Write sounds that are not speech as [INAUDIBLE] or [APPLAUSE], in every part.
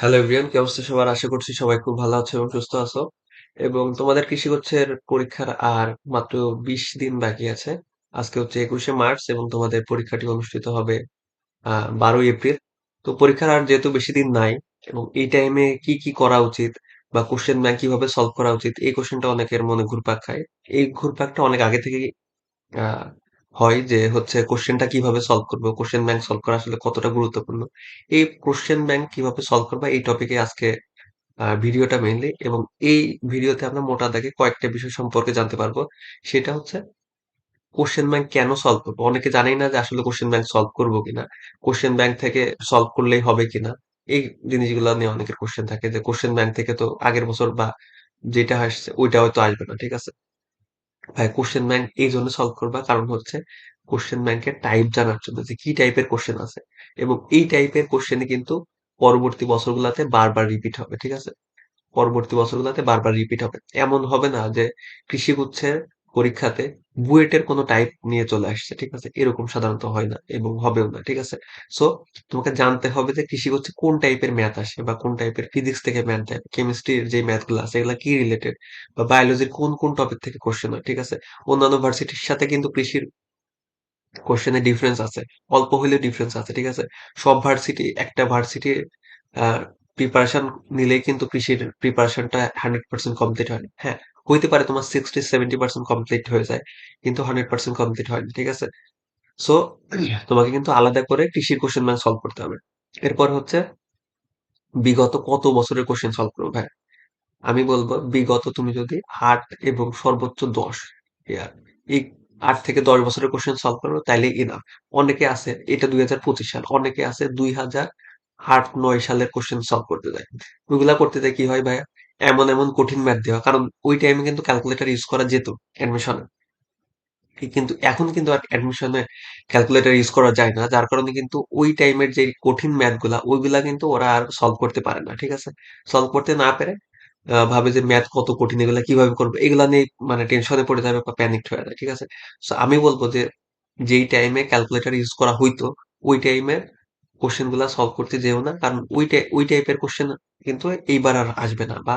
Hello everyone কি অবস্থা সবার? আশা করছি সবাই খুব ভালো আছো এবং সুস্থ আছো। এবং তোমাদের কৃষিগুচ্ছের পরীক্ষার আর মাত্র বিশ দিন বাকি আছে। আজকে হচ্ছে একুশে মার্চ এবং তোমাদের পরীক্ষাটি অনুষ্ঠিত হবে বারোই এপ্রিল। তো পরীক্ষার আর যেহেতু বেশি দিন নাই এবং এই টাইমে কি কি করা উচিত বা কোশ্চেন ব্যাংক কীভাবে সলভ করা উচিত, এই কোশ্চেনটা অনেকের মনে ঘুরপাক খায়। এই ঘুরপাকটা অনেক আগে আহ হয় যে হচ্ছে কোশ্চেনটা কীভাবে সলভ করব? কোশ্চেন ব্যাংক সলভ করা আসলে কতটা গুরুত্বপূর্ণ? এই কোশ্চেন ব্যাংক কীভাবে সলভ করবা? এই টপিকে আজকে ভিডিওটা মেইনলি এবং এই ভিডিওতে আমরা মোটা দাগে কয়েকটা বিষয় সম্পর্কে জানতে পারব। সেটা হচ্ছে কোশ্চেন ব্যাংক কেন সলভ করব? অনেকে জানেই না যে আসলে কোশ্চেন ব্যাংক সলভ করব কিনা? কোশ্চেন ব্যাংক থেকে সলভ করলেই হবে কিনা? এই জিনিসগুলো নিয়ে অনেকের কোশ্চেন থাকে যে কোশ্চেন ব্যাংক থেকে তো আগের বছর বা যেটা আসছে ওইটা হয়তো আসবে না, ঠিক আছে? ভাই কোশ্চেন ব্যাংক এই জন্য সলভ করবা। কারণ হচ্ছে কোশ্চেন ব্যাংকের টাইপ জানার জন্য যে কি টাইপের কোশ্চেন আছে। এবং এই টাইপের কোশ্চেনে কিন্তু পরবর্তী বছরগুলোতে বারবার রিপিট হবে, ঠিক আছে? পরবর্তী বছরগুলোতে বারবার রিপিট হবে। এমন হবে না যে কৃষিগুচ্ছের পরীক্ষাতে বুয়েটের কোনো টাইপ নিয়ে চলে আসছে, ঠিক আছে? এরকম সাধারণত হয় না এবং হবেও না, ঠিক আছে? সো তোমাকে জানতে হবে যে কৃষি হচ্ছে কোন টাইপের ম্যাথ আসে বা কোন টাইপের ফিজিক্স থেকে ম্যাথ দেয় কেমিস্ট্রির যে ম্যাথগুলো আছে, এগুলা কি রিলেটেড বা বায়োলজির কোন কোন টপিক থেকে কোশ্চেন হয়, ঠিক আছে? অন্যান্য ভার্সিটির সাথে কিন্তু কৃষির কোশ্চেনের ডিফারেন্স আছে, অল্প হলেও ডিফারেন্স আছে, ঠিক আছে? সব ভার্সিটি একটা ভার্সিটির প্রিপারেশন নিলেই কিন্তু কৃষির প্রিপারেশনটা হান্ড্রেড পার্সেন্ট কমপ্লিট হয় হ্যাঁ? হইতে পারে তোমার সিক্সটি সেভেন্টি পার্সেন্ট কমপ্লিট হয়ে যায় কিন্তু হান্ড্রেড পার্সেন্ট কমপ্লিট হয় না ঠিক আছে? সো তোমাকে কিন্তু আলাদা করে কৃষির কোশ্চেন ব্যাংক সলভ করতে হবে। এরপর হচ্ছে বিগত কত বছরের কোশ্চেন সলভ করব ভাই? আমি বলব বিগত তুমি যদি আট এবং সর্বোচ্চ দশ ইয়ার এই আট থেকে দশ বছরের কোশ্চেন সলভ করো তাইলে ইনাফ অনেকে আছে এটা দুই হাজার পঁচিশ সাল অনেকে আছে দুই হাজার আট নয় সালের কোশ্চেন সলভ করতে যায়। ওইগুলা করতে যায় কি হয় ভাইয়া? এমন এমন কঠিন ম্যাথ দেওয়া। কারণ ওই টাইমে কিন্তু ক্যালকুলেটর ইউজ করা যেত অ্যাডমিশনে কিন্তু, এখন কিন্তু আর অ্যাডমিশনে ক্যালকুলেটর ইউজ করা যায় না। যার কারণে কিন্তু ওই টাইমের যে কঠিন ম্যাথগুলা, ওইগুলা কিন্তু ওরা আর সলভ করতে পারে না, ঠিক আছে? সলভ করতে না পেরে ভাবে যে ম্যাথ কত কঠিন, এগুলা কীভাবে করব, এগুলা নিয়ে মানে টেনশনে পড়ে যাবে বা প্যানিক হয়ে যায়, ঠিক আছে? আমি বলব যে, যেই টাইমে ক্যালকুলেটর ইউজ করা হইতো, ওই টাইমের কোশ্চেনগুলা সলভ করতে যেও না, কারণ ওই ওই টাইপের কোশ্চেন কিন্তু এইবার আর আসবে না বা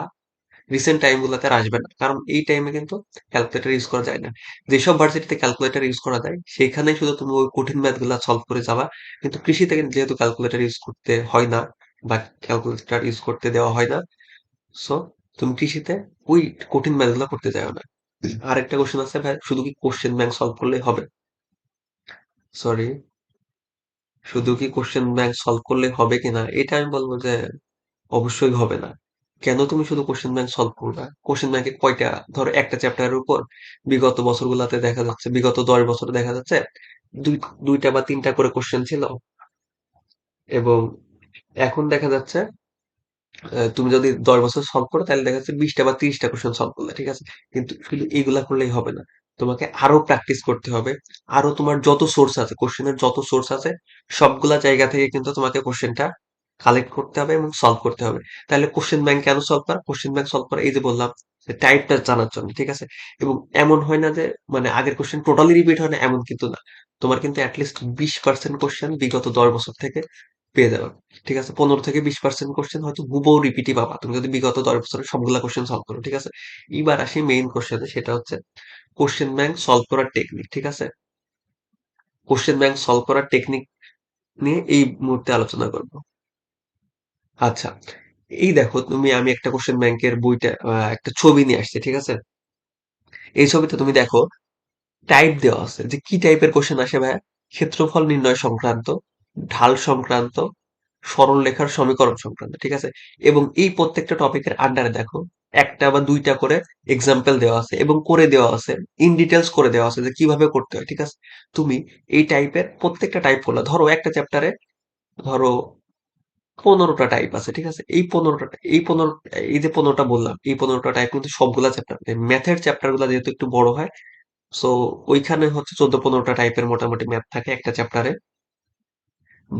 রিসেন্ট টাইম গুলাতে আর আসবে না। কারণ এই টাইমে কিন্তু ক্যালকুলেটর ইউজ করা যায় না। যেসব ভার্সিটিতে ক্যালকুলেটর ইউজ করা যায়, সেখানে শুধু তুমি ওই কঠিন ম্যাথগুলা সলভ করে যাবা। কিন্তু কৃষিতে যেহেতু ক্যালকুলেটর ইউজ করতে হয় না বা ক্যালকুলেটর ইউজ করতে দেওয়া হয় না সো তুমি কৃষিতে ওই কঠিন ম্যাথগুলা করতে যাও না। আরেকটা কোশ্চেন আছে ভাই, শুধু কি কোশ্চেন ব্যাংক সলভ করলেই হবে? সরি শুধু কি কোশ্চেন ব্যাংক সলভ করলে হবে কিনা, এটা আমি বলব যে অবশ্যই হবে না। কেন তুমি শুধু কোশ্চেন ব্যাংক সলভ করবে? কোশ্চেন ব্যাংকে কয়টা, ধরো একটা চ্যাপ্টারের উপর বিগত বছরগুলোতে দেখা যাচ্ছে, বিগত দশ বছরে দেখা যাচ্ছে, দুই, দুইটা বা তিনটা করে কোশ্চেন ছিল। এবং এখন দেখা যাচ্ছে তুমি যদি দশ বছর সলভ করো, তাহলে দেখা যাচ্ছে বিশটা বা তিরিশটা কোশ্চেন সলভ করলে, ঠিক আছে? কিন্তু শুধু এইগুলা করলেই হবে না। তোমাকে আরও প্র্যাকটিস করতে হবে। আরও তোমার যত সোর্স আছে কোশ্চেনের যত সোর্স আছে, সবগুলা জায়গা থেকে কিন্তু তোমাকে কোশ্চেনটা কালেক্ট করতে হবে এবং সলভ করতে হবে। তাহলে কোশ্চেন ব্যাংক কেন সলভ করা? কোশ্চেন ব্যাংক সলভ করা এই যে বললাম টাইপটা জানার জন্য, ঠিক আছে? এবং এমন হয় না যে মানে আগের কোশ্চেন টোটালি রিপিট হয় না, এমন কিন্তু না। তোমার কিন্তু অ্যাটলিস্ট বিশ পার্সেন্ট কোশ্চেন বিগত দশ বছর থেকে পেয়ে যাবে ঠিক আছে? পনেরো থেকে বিশ পার্সেন্ট কোশ্চেন হয়তো হুবহু রিপিটই পাবা। তুমি যদি বিগত দশ বছরের সবগুলা কোশ্চেন সলভ করো, ঠিক আছে? এবার আসি মেইন কোশ্চেনে সেটা হচ্ছে কোশ্চেন ব্যাংক সলভ করার টেকনিক ঠিক আছে? কোশ্চেন ব্যাংক সলভ করার টেকনিক নিয়ে এই মুহূর্তে আলোচনা করব। আচ্ছা এই দেখো তুমি, আমি একটা কোশ্চেন ব্যাংকের বইটা একটা ছবি নিয়ে আসছি, ঠিক আছে? এই ছবিতে তুমি দেখো টাইপ দেওয়া আছে। যে কি টাইপের কোশ্চেন আসে ভাইয়া? ক্ষেত্রফল নির্ণয় সংক্রান্ত ঢাল সংক্রান্ত সরলরেখার সমীকরণ সংক্রান্ত, ঠিক আছে? এবং এই প্রত্যেকটা টপিকের আন্ডারে দেখো, একটা বা দুইটা করে এক্সাম্পল দেওয়া আছে এবং করে দেওয়া আছে ইন ডিটেলস করে দেওয়া আছে যে কীভাবে করতে হয়, ঠিক আছে? তুমি এই টাইপের প্রত্যেকটা টাইপ করলা ধরো একটা চ্যাপ্টারে ধরো পনেরোটা টাইপ আছে, ঠিক আছে? এই পনেরোটা, এই পনেরো, এই যে পনেরোটা বললাম, এই পনেরোটা টাইপ কিন্তু সবগুলা চ্যাপ্টার ম্যাথের চ্যাপ্টারগুলা যেহেতু একটু বড় হয় সো ওইখানে হচ্ছে চোদ্দ পনেরোটা টাইপের মোটামুটি ম্যাথ থাকে একটা চ্যাপ্টারে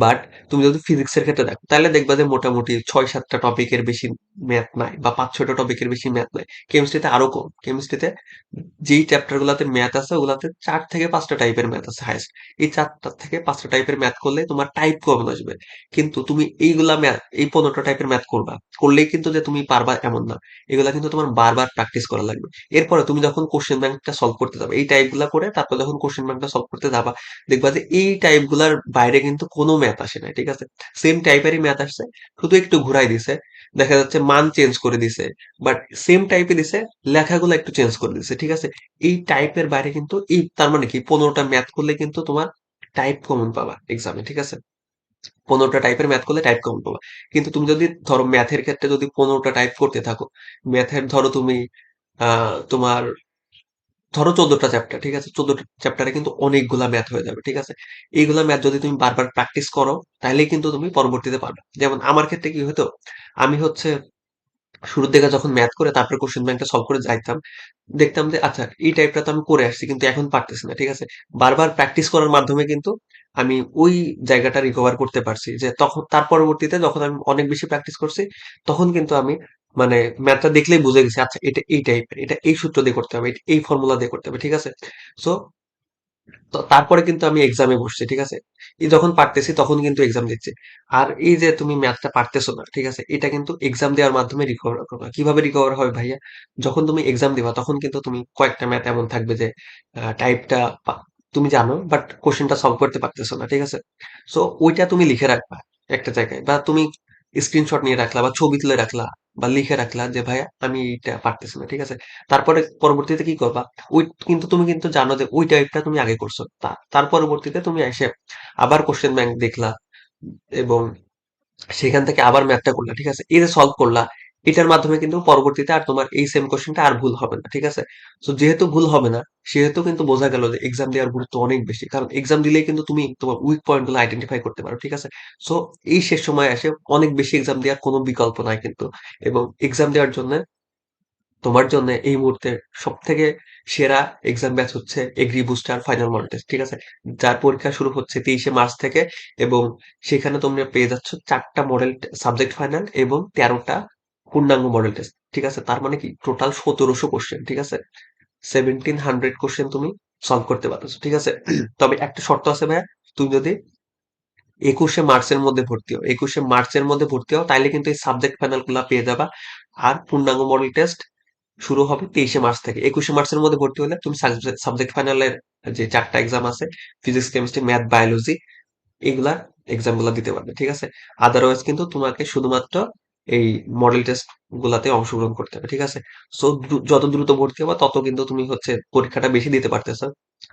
বাট তুমি যদি ফিজিক্সের ক্ষেত্রে দেখো, তাহলে দেখবা যে মোটামুটি ছয়, সাতটা টপিকের বেশি ম্যাথ নাই, বা পাঁচ, ছয়টা টপিকের বেশি ম্যাথ নাই। কেমিস্ট্রিতে আরও কম। কেমিস্ট্রিতে যেই চ্যাপ্টার গুলাতে ম্যাথ আছে, ওগুলাতে চার থেকে পাঁচটা টাইপের ম্যাথ আছে হাইস্ট এই চারটা থেকে পাঁচটা টাইপের ম্যাথ করলে তোমার টাইপ কম আসবে। কিন্তু তুমি এইগুলা ম্যাথ এই পনেরোটা টাইপের ম্যাথ করবা, করলেই কিন্তু যে তুমি পারবা এমন না। এগুলা কিন্তু তোমার বারবার প্র্যাকটিস করা লাগবে। এরপরে তুমি যখন কোশ্চেন ব্যাংকটা সলভ করতে যাবে, এই টাইপগুলা করে তারপর যখন কোশ্চেন ব্যাংকটা সলভ করতে যাবা, দেখবা যে এই টাইপগুলার বাইরে কিন্তু কোনো ম্যাথ আসে না ঠিক আছে? সেম টাইপেরই ম্যাথ আসছে, শুধু একটু ঘুরাই দিছে, দেখা যাচ্ছে মান চেঞ্জ করে দিছে বাট সেম টাইপে দিছে, লেখাগুলো একটু চেঞ্জ করে দিছে, ঠিক আছে? এই টাইপের বাইরে কিন্তু এই, তার মানে কি? পনেরোটা ম্যাথ করলে কিন্তু তোমার টাইপ কমন পাবা এক্সামে ঠিক আছে? পনেরোটা টাইপের ম্যাথ করলে টাইপ কমন পাবা। কিন্তু তুমি যদি ধরো ম্যাথের ক্ষেত্রে যদি পনেরোটা টাইপ করতে থাকো ম্যাথের ধরো তুমি তোমার ধরো চোদ্দটা চ্যাপ্টার ঠিক আছে? চোদ্দটা চ্যাপ্টারে কিন্তু অনেকগুলা ম্যাথ হয়ে যাবে, ঠিক আছে? এইগুলা ম্যাথ যদি তুমি বারবার প্র্যাকটিস করো তাহলেই কিন্তু তুমি পরবর্তীতে পারবে। যেমন আমার ক্ষেত্রে কি হতো? আমি হচ্ছে শুরুর দিকে যখন ম্যাথ করে তারপরে কোশ্চেন ব্যাংকটা সলভ করে যাইতাম, দেখতাম যে আচ্ছা এই টাইপটা তো আমি করে আসছি, কিন্তু এখন পারতেছি না, ঠিক আছে? বারবার প্র্যাকটিস করার মাধ্যমে কিন্তু আমি ওই জায়গাটা রিকভার করতে পারছি, যে তখন, তার পরবর্তীতে যখন আমি অনেক বেশি প্র্যাকটিস করছি, তখন কিন্তু আমি মানে ম্যাথটা দেখলেই বুঝে গেছি আচ্ছা এটা এই টাইপের এটা এই সূত্র দিয়ে করতে হবে এই ফর্মুলা দিয়ে করতে হবে, ঠিক আছে? সো তো তারপরে কিন্তু আমি এক্সামে বসছি, ঠিক আছে? এই যখন পারতেছি তখন কিন্তু এক্সাম দিচ্ছি। আর এই যে তুমি ম্যাথটা পারতেছো না, ঠিক আছে? এটা কিন্তু এক্সাম দেওয়ার মাধ্যমে রিকভার করবে। কীভাবে রিকভার হবে ভাইয়া? যখন তুমি এক্সাম দিবা তখন কিন্তু তুমি কয়েকটা ম্যাথ এমন থাকবে যে টাইপটা তুমি জানো বাট কোশ্চেনটা সলভ করতে পারতেছো না, ঠিক আছে? সো ওইটা তুমি লিখে রাখবা একটা জায়গায়, বা তুমি স্ক্রিনশট নিয়ে রাখলা বা ছবি তুলে রাখলা বা লিখে রাখলা যে ভাই আমি এটা পারতেছি না। ঠিক আছে? তারপরে পরবর্তীতে কি করবা? ওই কিন্তু তুমি কিন্তু জানো যে, ওই টাইপটা তুমি আগে করছ। তা, তার পরবর্তীতে তুমি এসে আবার কোশ্চেন ব্যাংক দেখলা এবং সেখান থেকে আবার ম্যাথটা করলা, ঠিক আছে? এই যে সলভ করলা এটার মাধ্যমে কিন্তু পরবর্তীতে আর তোমার এই সেম কোশ্চেনটা আর ভুল হবে না, ঠিক আছে? তো যেহেতু ভুল হবে না, সেহেতু কিন্তু বোঝা গেল যে এক্সাম দেওয়ার গুরুত্ব অনেক বেশি। কারণ এক্সাম দিলেই কিন্তু তুমি তোমার উইক পয়েন্টগুলো আইডেন্টিফাই করতে পারো, ঠিক আছে? সো এই শেষ সময় আসে অনেক বেশি এক্সাম দেওয়ার কোনো বিকল্প নাই কিন্তু। এবং এক্সাম দেওয়ার জন্য, তোমার জন্য এই মুহূর্তে সব থেকে সেরা এক্সাম ব্যাচ হচ্ছে agri booster final model test ঠিক আছে? যার পরীক্ষা শুরু হচ্ছে তেইশে মার্চ থেকে এবং সেখানে তোমরা পেয়ে যাচ্ছ চারটা মডেল সাবজেক্ট ফাইনাল এবং তেরোটা পূর্ণাঙ্গ মডেল টেস্ট ঠিক আছে? তার মানে কি? টোটাল সতেরোশো কোশ্চেন ঠিক আছে? সেভেন্টিন হান্ড্রেড কোশ্চেন তুমি সলভ করতে পারছ ঠিক আছে? [CLEARS THROAT] তবে একটা শর্ত আছে ভাইয়া, তুমি যদি একুশে মার্চের মধ্যে ভর্তি হও, একুশে মার্চের মধ্যে ভর্তি হও, তাইলে কিন্তু এই সাবজেক্ট ফাইনালগুলা পেয়ে যাবা। আর পূর্ণাঙ্গ মডেল টেস্ট শুরু হবে তেইশে মার্চ থেকে। একুশে মার্চের মধ্যে ভর্তি হলে তুমি সাবজেক্ট ফাইনালের যে চারটা এক্সাম আছে ফিজিক্স কেমিস্ট্রি ম্যাথ বায়োলজি এগুলা এক্সামগুলা দিতে পারবে, ঠিক আছে? আদারওয়াইজ কিন্তু তোমাকে শুধুমাত্র এই মডেল টেস্ট গুলাতে অংশগ্রহণ করতে হবে, ঠিক আছে? সো যত দ্রুত ভর্তি হবা, তত কিন্তু তুমি হচ্ছে পরীক্ষাটা বেশি দিতে পারতেছো।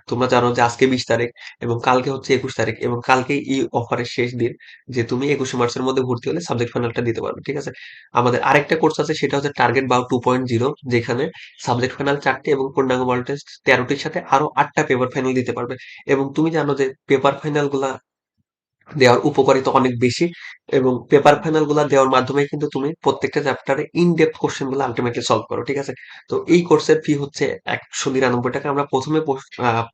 তোমরা জানো যে আজকে বিশ তারিখ এবং কালকে হচ্ছে একুশ তারিখ এবং কালকে এই অফারের শেষ দিন যে তুমি একুশে মার্চের মধ্যে ভর্তি হলে সাবজেক্ট ফাইনালটা দিতে পারবে, ঠিক আছে? আমাদের আরেকটা কোর্স আছে, সেটা হচ্ছে target BAU two point zero যেখানে সাবজেক্ট ফাইনাল চারটি এবং পূর্ণাঙ্গ মডেল টেস্ট তেরোটির সাথে আরও আটটা পেপার ফাইনাল দিতে পারবে। এবং তুমি জানো যে পেপার ফাইনালগুলা দেওয়ার উপকারিতা অনেক বেশি এবং পেপার ফাইনালগুলা দেওয়ার মাধ্যমে কিন্তু তুমি প্রত্যেকটা চ্যাপ্টারে ইন ডেপথ কোশ্চেনগুলো আলটিমেটলি সলভ করো, ঠিক আছে? তো এই কোর্সের ফি হচ্ছে একশো নিরানব্বই টাকা। আমরা প্রথমে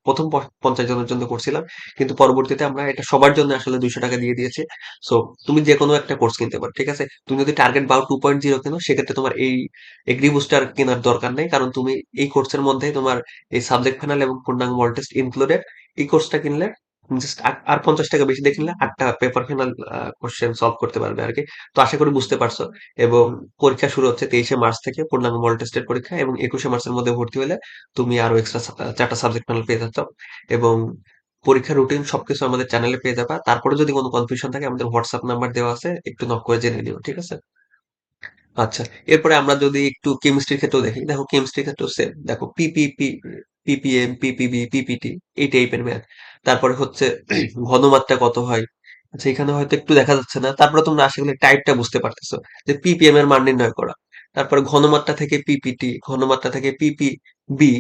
প্রথম পঞ্চাশ জনের জন্য করছিলাম, কিন্তু পরবর্তীতে আমরা এটা সবার জন্য আসলে দুইশো টাকা দিয়ে দিয়েছি। সো তুমি যে কোনো একটা কোর্স কিনতে পারো, ঠিক আছে? তুমি যদি টার্গেট বাউ টু পয়েন্ট জিরো কেনো, সেক্ষেত্রে তোমার এই এগ্রি বুস্টার কেনার দরকার নেই, কারণ তুমি এই কোর্সের মধ্যে তোমার এই সাবজেক্ট ফাইনাল এবং পূর্ণাঙ্গ মডেল টেস্ট ইনক্লুডেড এই কোর্সটা কিনলে আর পঞ্চাশ টাকা বেশি দিয়ে কিনলে আটটা পেপার ফাইনাল কোশ্চেন সলভ করতে পারবে আর কি। তো আশা করি বুঝতে পারছ। এবং পরীক্ষা শুরু হচ্ছে তেইশে মার্চ থেকে পূর্ণাঙ্গ মডেল টেস্টের পরীক্ষা এবং একুশে মার্চের মধ্যে ভর্তি হলে তুমি আরও এক্সট্রা চারটা সাবজেক্ট ফাইনাল পেয়ে যাচ্ছ। এবং পরীক্ষার রুটিন সবকিছু আমাদের চ্যানেলে পেয়ে যাবা। তারপরে যদি কোনো কনফিউশন থাকে, আমাদের হোয়াটসঅ্যাপ নাম্বার দেওয়া আছে, একটু নক করে জেনে নিও, ঠিক আছে? আচ্ছা এরপরে আমরা যদি একটু কেমিস্ট্রির ক্ষেত্রেও দেখি। দেখো কেমিস্ট্রির ক্ষেত্রেও সেম দেখো পিপিপি পিপিএম পিপিবি পিপিটি এই টাইপের ম্যাথ তারপরে হচ্ছে ঘনমাত্রা কত হয়? আচ্ছা এখানে হয়তো একটু দেখা যাচ্ছে না। তারপরে তোমরা আশা করি টাইপটা বুঝতে পারতেছো যে পিপিএম এর মান নির্ণয় করা। তারপরে ঘনমাত্রা থেকে পিপিটি ঘনমাত্রা থেকে পিপি বি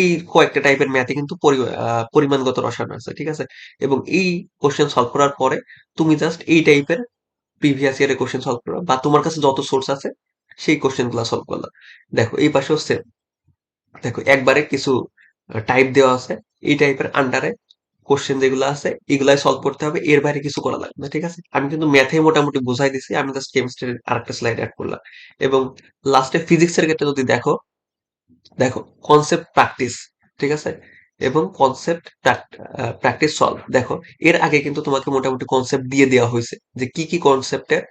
এই কয়েকটা টাইপের ম্যাথে কিন্তু পরিমাণগত রসায়ন আছে, ঠিক আছে? এবং এই কোশ্চেন সলভ করার পরে তুমি জাস্ট এই টাইপের প্রিভিয়াস ইয়ারের কোশ্চেন সলভ করো বা তোমার কাছে যত সোর্স আছে সেই কোশ্চেনগুলা সলভ করলাম দেখো, এই পাশে হচ্ছে দেখো, একবারে কিছু টাইপ দেওয়া আছে। এই টাইপের আন্ডারে কোশ্চেন যেগুলো আছে, এগুলাই সলভ করতে হবে। এর বাইরে কিছু করা লাগবে না, ঠিক আছে? আমি কিন্তু ম্যাথে মোটামুটি বুঝাই দিছি, আমি জাস্ট কেমিস্ট্রির আরেকটা স্লাইড অ্যাড করলাম। এবং লাস্টে ফিজিক্সের ক্ষেত্রে যদি দেখো দেখো কনসেপ্ট প্র্যাকটিস ঠিক আছে? এবং কনসেপ্ট প্র্যাকটিস সলভ দেখো, এর আগে কিন্তু তোমাকে মোটামুটি কনসেপ্ট দিয়ে দেওয়া হয়েছে যে কি কি কনসেপ্টের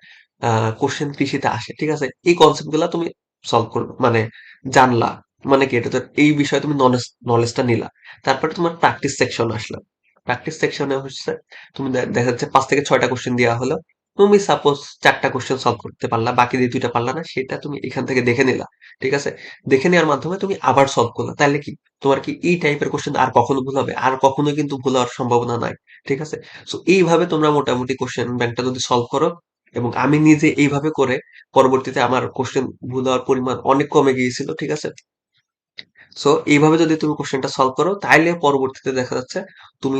কোশ্চেন কৃষিতে আসে, ঠিক আছে? এই কনসেপ্টগুলা তুমি সলভ করবে মানে জানলা মানে কি? এটা তো এই বিষয়ে তুমি নলেজ নলেজটা নিলা। তারপরে তোমার প্র্যাকটিস সেকশন আসলো। প্র্যাকটিস সেকশনে হচ্ছে তুমি দেখা যাচ্ছে পাঁচ থেকে ছয়টা কোশ্চেন দেওয়া হলো। তুমি সাপোজ চারটা কোশ্চেন সলভ করতে পারলা, বাকি যে দুইটা পারলা না, সেটা তুমি এখান থেকে দেখে নিলা, ঠিক আছে? দেখে নেওয়ার মাধ্যমে তুমি আবার সলভ করলা। তাহলে কি? তোমার কি এই টাইপের কোশ্চেন আর কখনো ভুল হবে? আর কখনো কিন্তু ভুল হওয়ার সম্ভাবনা নাই, ঠিক আছে? সো এইভাবে তোমরা মোটামুটি কোশ্চেন ব্যাংকটা যদি সলভ করো, এবং আমি নিজে এইভাবে করে পরবর্তীতে আমার কোশ্চেন ভুল হওয়ার পরিমাণ অনেক কমে গিয়েছিল, ঠিক আছে? সো এইভাবে যদি তুমি কোশ্চেনটা সলভ করো, তাইলে পরবর্তীতে দেখা যাচ্ছে তুমি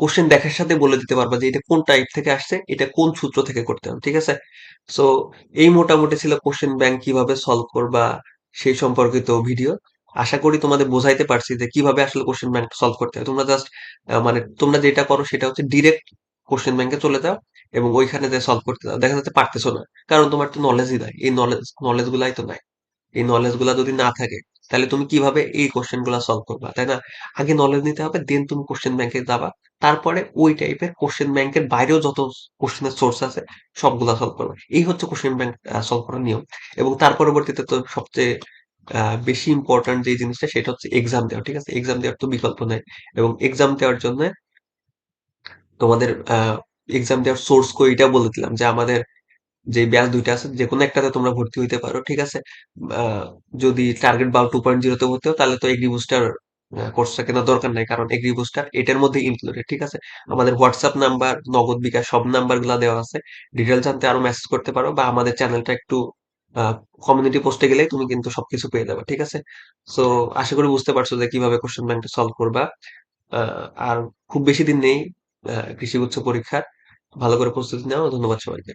কোশ্চেন দেখার সাথে বলে দিতে পারবা যে এটা কোন টাইপ থেকে আসছে, এটা কোন সূত্র থেকে করতে হবে, ঠিক আছে? সো এই মোটামুটি ছিল কোশ্চেন ব্যাংক কীভাবে সলভ করবা সেই সম্পর্কিত ভিডিও আশা করি তোমাদের বোঝাইতে পারছি যে কীভাবে আসলে কোশ্চেন ব্যাংক সলভ করতে হয়। তোমরা জাস্ট মানে তোমরা যেটা করো সেটা হচ্ছে ডিরেক্ট কোশ্চেন ব্যাংকে চলে যাও এবং ওইখানে যে সলভ করতে দাও দেখা যাচ্ছে পারতেছো না, কারণ তোমার তো নলেজই নাই। এই নলেজ নলেজ গুলাই তো নাই। এই নলেজগুলা যদি না থাকে তাহলে তুমি কীভাবে এই কোশ্চেনগুলা সলভ করবা, তাই না? আগে নলেজ নিতে হবে দেন তুমি কোশ্চেন ব্যাংকে যাবা। তারপরে ওই টাইপের কোশ্চেন ব্যাংকের বাইরেও যত কোশ্চেনের সোর্স আছে, সবগুলা সলভ করবে। এই হচ্ছে কোশ্চেন ব্যাংক সলভ করার নিয়ম। এবং তার পরবর্তীতে তো সবচেয়ে বেশি ইম্পর্ট্যান্ট যে জিনিসটা, সেটা হচ্ছে এক্সাম দেওয়া, ঠিক আছে? এক্সাম দেওয়ার তো বিকল্প নাই। এবং এক্সাম দেওয়ার জন্য তোমাদের এক্সাম দেওয়ার সোর্স কো এটা বলে দিলাম যে আমাদের যে ব্যাচ দুইটা আছে যে কোনো একটাতে তোমরা ভর্তি হইতে পারো, ঠিক আছে? যদি টার্গেট বা টু পয়েন্ট জিরোতে ভর্তি হও, তাহলে তো এগ্রি বুস্টার কোর্সটা কেনার দরকার নাই, কারণ এগ্রি বুস্টার এটার মধ্যে ইনক্লুডেড ঠিক আছে? আমাদের হোয়াটসঅ্যাপ নাম্বার নগদ বিকাশ, সব নাম্বারগুলা দেওয়া আছে। ডিটেল জানতে আরও মেসেজ করতে পারো বা আমাদের চ্যানেলটা একটু কমিউনিটি পোস্টে গেলেই তুমি কিন্তু সবকিছু পেয়ে যাবে, ঠিক আছে? সো আশা করি বুঝতে পারছ যে কীভাবে কোশ্চেন ব্যাংকটা সলভ করবা। আর খুব বেশি দিন নেই কৃষি গুচ্ছ পরীক্ষার। ভালো করে প্রস্তুতি নাও, ধন্যবাদ সবাইকে।